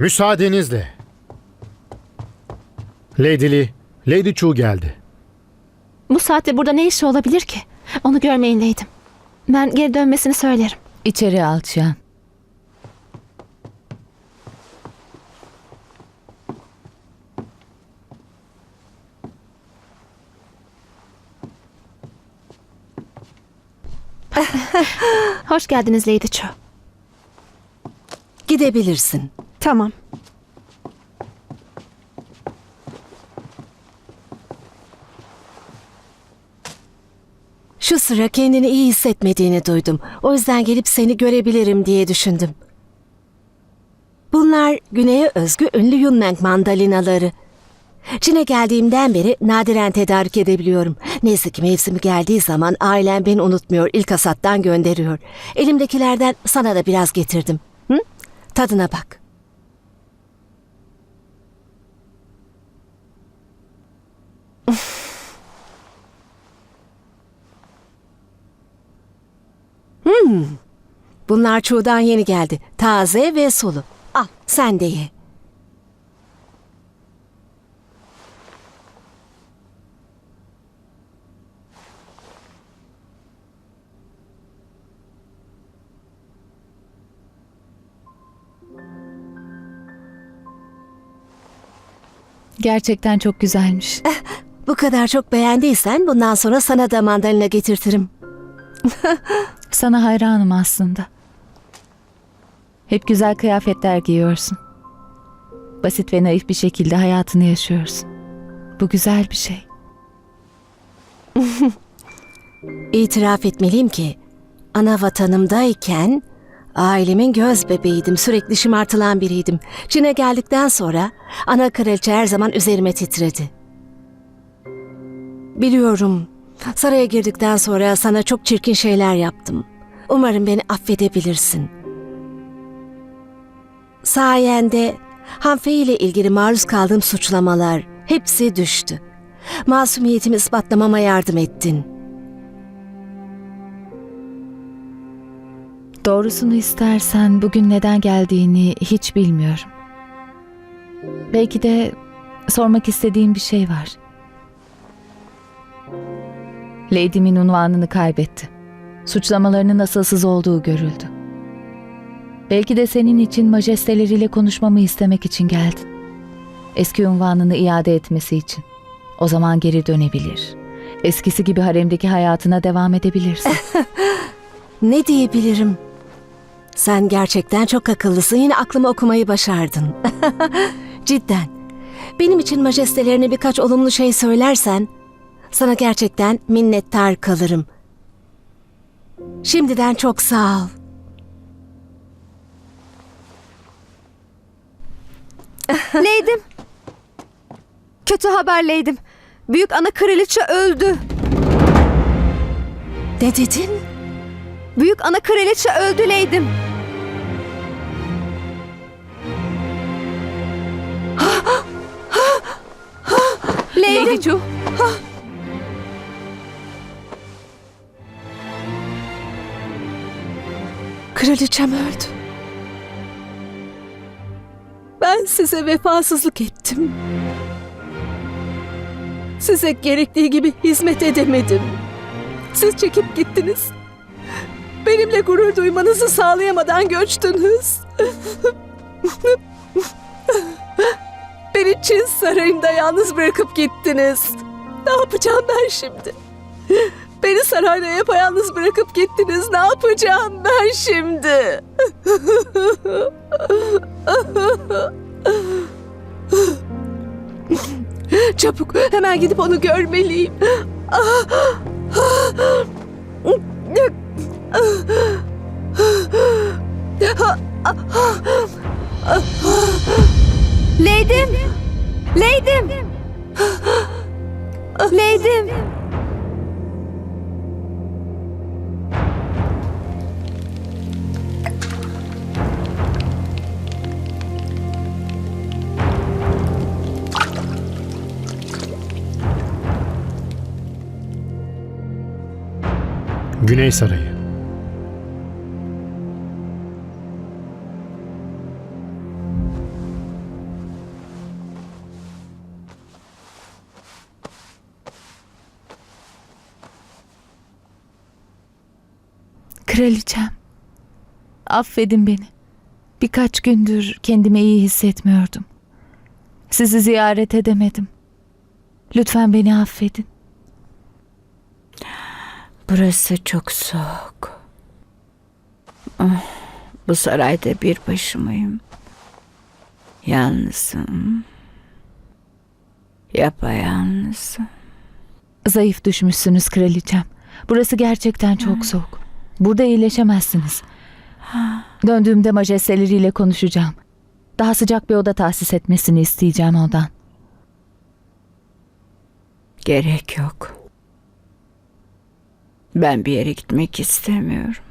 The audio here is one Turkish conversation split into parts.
Müsaadenizle. Lady Lee, Lady Chu geldi. Bu saatte burada ne işi olabilir ki? Onu görmeyinleydim. Ben geri dönmesini söylerim. İçeri al Çiyan. Hoş geldiniz Lady Cho. Gidebilirsin. Tamam. Şu sıra kendini iyi hissetmediğini duydum. O yüzden gelip seni görebilirim diye düşündüm. Bunlar güneye özgü ünlü Yunmeng mandalinaları. Çin'e geldiğimden beri nadiren tedarik edebiliyorum. Neyse ki mevsimi geldiği zaman ailem beni unutmuyor, ilk hasattan gönderiyor. Elimdekilerden sana da biraz getirdim. Hı? Tadına bak. Bunlar çuğdan yeni geldi. Taze ve sulu. Al sen de ye. Gerçekten çok güzelmiş. Bu kadar çok beğendiysen bundan sonra sana da mandalina getirtirim. Sana hayranım aslında. Hep güzel kıyafetler giyiyorsun. Basit ve naif bir şekilde hayatını yaşıyorsun. Bu güzel bir şey. İtiraf etmeliyim ki ana vatanımdayken ailemin göz bebeğiydim. Sürekli şımartılan biriydim. Çin'e geldikten sonra ana kraliçe her zaman üzerime titredi. Biliyorum saraya girdikten sonra sana çok çirkin şeyler yaptım. Umarım beni affedebilirsin. Sayende Hanfei ile ilgili maruz kaldığım suçlamalar hepsi düştü. Masumiyetimi ispatlamama yardım ettin. Doğrusunu istersen bugün neden geldiğini hiç bilmiyorum. Belki de sormak istediğim bir şey var. Lady'min unvanını kaybetti. Suçlamalarının asılsız olduğu görüldü. Belki de senin için majesteleriyle konuşmamı istemek için geldin. Eski unvanını iade etmesi için. O zaman geri dönebilir. Eskisi gibi haremdeki hayatına devam edebilirsin. Ne diyebilirim? Sen gerçekten çok akıllısın. Yine aklımı okumayı başardın. Cidden. Benim için majestelerine birkaç olumlu şey söylersen sana gerçekten minnettar kalırım. Şimdiden çok sağ ol. Leydim. Kötü haber Leydim. Büyük ana kraliçe öldü. Ne dedin? Büyük ana kraliçe öldü Leydim. Leydim. Lady Kraliçem öldü. Ben size vefasızlık ettim. Size gerektiği gibi hizmet edemedim. Siz çekip gittiniz. Benimle gurur duymanızı sağlayamadan göçtünüz. Beni Çin sarayında yalnız bırakıp gittiniz. Ne yapacağım ben şimdi? Beni sarayda yapayalnız bırakıp gittiniz. Ne yapacağım ben şimdi? Çabuk hemen gidip onu görmeliyim. Leydim. Leydim. Leydim. Güney Sarayı Kraliçem, affedin beni. Birkaç gündür kendimi iyi hissetmiyordum. Sizi ziyaret edemedim. Lütfen beni affedin. Burası çok soğuk. Ah, bu sarayda bir başımayım. Yalnızım. Yapayalnızım. Zayıf düşmüşsünüz kraliçem. Burası gerçekten çok soğuk. Burada iyileşemezsiniz. Döndüğümde majesteleriyle konuşacağım. Daha sıcak bir oda tahsis etmesini isteyeceğim ondan. Gerek yok. Ben bir yere gitmek istemiyorum.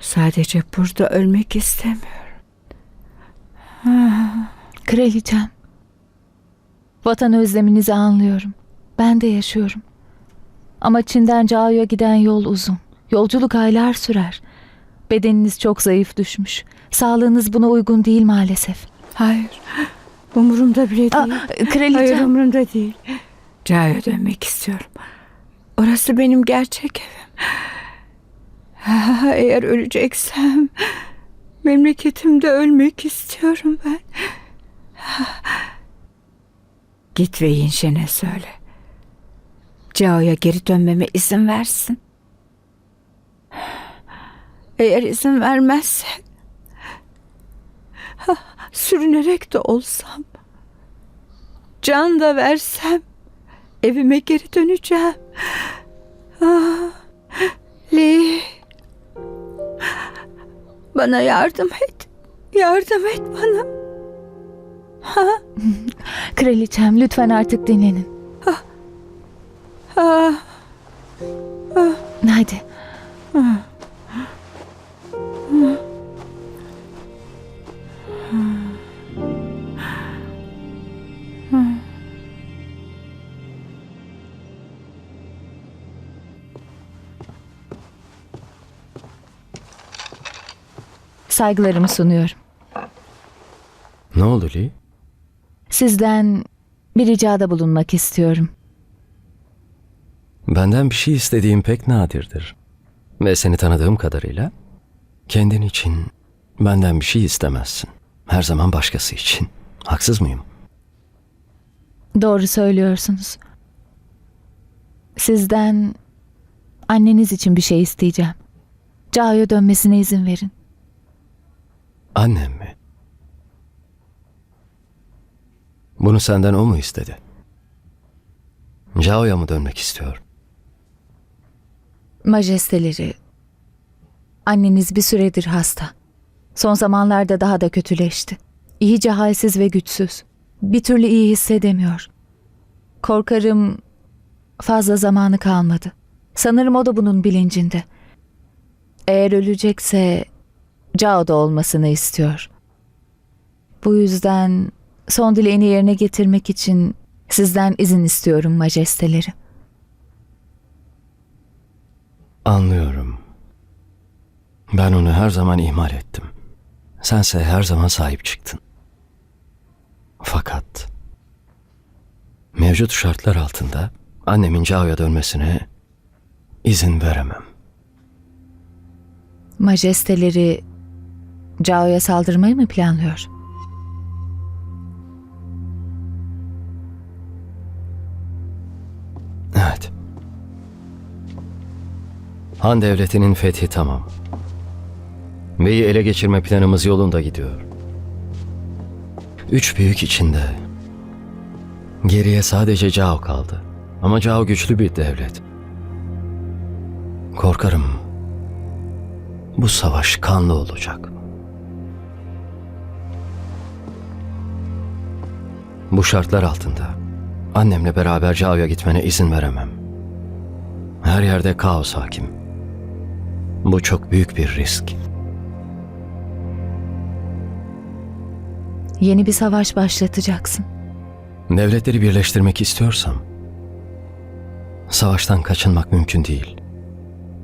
Sadece burada ölmek istemiyorum. Kraliçem. Vatan özleminizi anlıyorum. Ben de yaşıyorum. Ama Çin'den Cao'ya giden yol uzun. Yolculuk aylar sürer. Bedeniniz çok zayıf düşmüş. Sağlığınız buna uygun değil maalesef. Hayır. Umurumda bile değil. Aa, kraliçem. Hayır umurumda değil. Caha'ya dönmek istiyorum. Orası benim gerçek evim. Eğer öleceksem memleketimde ölmek istiyorum ben. Git ve Yinşen'e söyle. Cao'ya geri dönmeme izin versin. Eğer izin vermezse ha, sürünerek de olsam can da versem evime geri döneceğim. Ah, Lee. Bana yardım et. Yardım et bana. Kraliçem lütfen artık dinlenin. Ah, Hadi. Saygılarımı sunuyorum. Ne oldu Lee? Sizden bir ricada bulunmak istiyorum. Benden bir şey istediğim pek nadirdir. Ve seni tanıdığım kadarıyla kendin için benden bir şey istemezsin. Her zaman başkası için. Haksız mıyım? Doğru söylüyorsunuz. Sizden anneniz için bir şey isteyeceğim. Cao'ya dönmesine izin verin. Annem mi? Bunu senden o mu istedi? Cao'ya mı dönmek istiyor? Majesteleri, anneniz bir süredir hasta. Son zamanlarda daha da kötüleşti. İyice halsiz ve güçsüz. Bir türlü iyi hissedemiyor. Korkarım fazla zamanı kalmadı. Sanırım o da bunun bilincinde. Eğer ölecekse Cao'da olmasını istiyor. Bu yüzden son dileğini yerine getirmek için sizden izin istiyorum majesteleri. Anlıyorum. Ben onu her zaman ihmal ettim. Sense her zaman sahip çıktın. Fakat mevcut şartlar altında annemin Cao'ya dönmesine izin veremem. Majesteleri Cao'ya saldırmayı mı planlıyor? Evet. Han devletinin fethi tamam. Bey'i ele geçirme planımız yolunda gidiyor. Üç büyük içinde geriye sadece Cao kaldı. Ama Cao güçlü bir devlet. Korkarım bu savaş kanlı olacak. Bu şartlar altında annemle beraber Cao'ya gitmene izin veremem. Her yerde kaos hakim. Bu çok büyük bir risk. Yeni bir savaş başlatacaksın. Devletleri birleştirmek istiyorsam savaştan kaçınmak mümkün değil.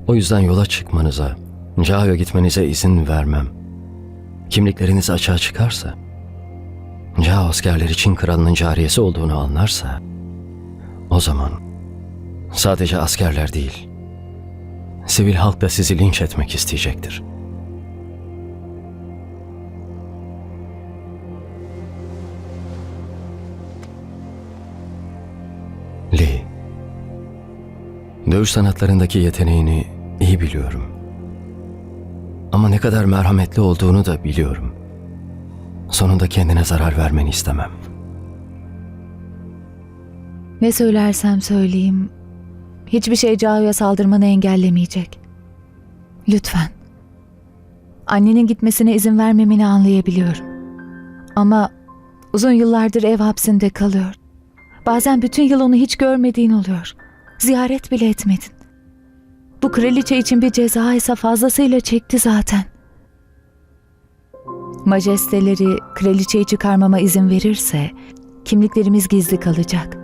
O yüzden yola çıkmanıza, Cao'ya gitmenize izin vermem. Kimlikleriniz açığa çıkarsa, Cao askerleri Çin kralının cariyesi olduğunu anlarsa, o zaman Sadece askerler değil. Sivil halk da sizi linç etmek isteyecektir. Lee. Dövüş sanatlarındaki yeteneğini iyi biliyorum. Ama ne kadar merhametli olduğunu da biliyorum. Sonunda kendine zarar vermeni istemem. Ne söylersem söyleyeyim, hiçbir şey Cao'ya saldırmanı engellemeyecek. Lütfen. Annenin gitmesine izin vermemeni anlayabiliyorum. Ama uzun yıllardır ev hapsinde kalıyor. Bazen bütün yıl onu hiç görmediğin oluyor. Ziyaret bile etmedin. Bu kraliçe için bir ceza ise fazlasıyla çekti zaten. Majesteleri kraliçeyi çıkarmama izin verirse kimliklerimiz gizli kalacak.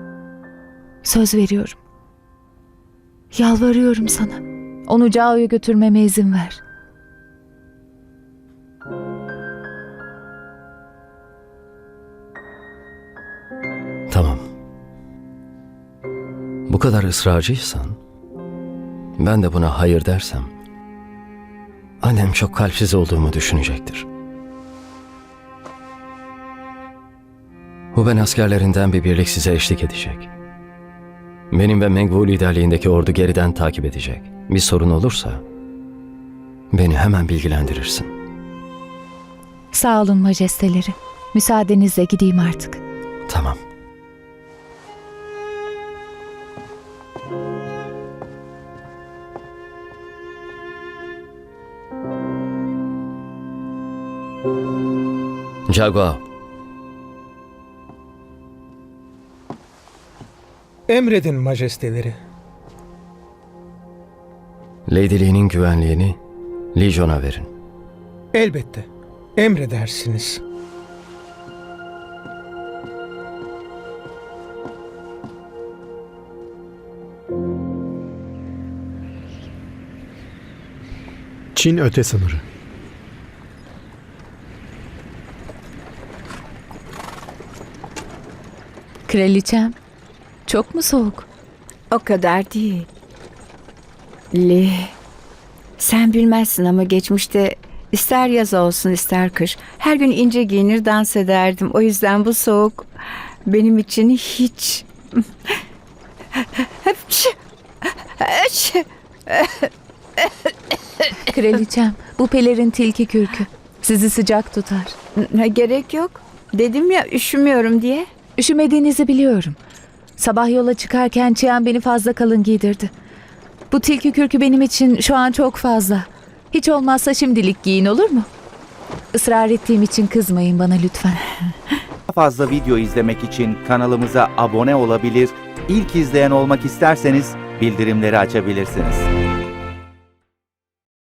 Söz veriyorum. Yalvarıyorum sana. Onu Cao'ya götürmeme izin ver. Tamam. Bu kadar ısrarcıysan, ben de buna hayır dersem, annem çok kalpsiz olduğumu düşünecektir. Huben askerlerinden bir birlik size eşlik edecek. Benim ve Mengvu liderliğindeki ordu geriden takip edecek. Bir sorun olursa, beni hemen bilgilendirirsin. Sağ olun majesteleri. Müsaadenizle gideyim artık. Tamam. Jaguar, Emredin majesteleri. Lady Lee'nin güvenliğini Legion'a verin. Elbette. Emredersiniz. Çin öte sınırı. Kraliçem, çok mu soğuk? O kadar değil. Li, sen bilmezsin ama geçmişte ister yaz olsun ister kış her gün ince giyinir dans ederdim. O yüzden bu soğuk benim için hiç... Kraliçem, bu pelerin tilki kürkü. Sizi sıcak tutar. Ne Gerek yok. Dedim ya üşümüyorum diye. Üşümediğinizi biliyorum. Sabah yola çıkarken Çiyan beni fazla kalın giydirdi. Bu tilki kürkü benim için şu an çok fazla. Hiç olmazsa şimdilik giyin olur mu? Israr ettiğim için kızmayın bana lütfen. Daha fazla video izlemek için kanalımıza abone olabilir, ilk izleyen olmak isterseniz bildirimleri açabilirsiniz.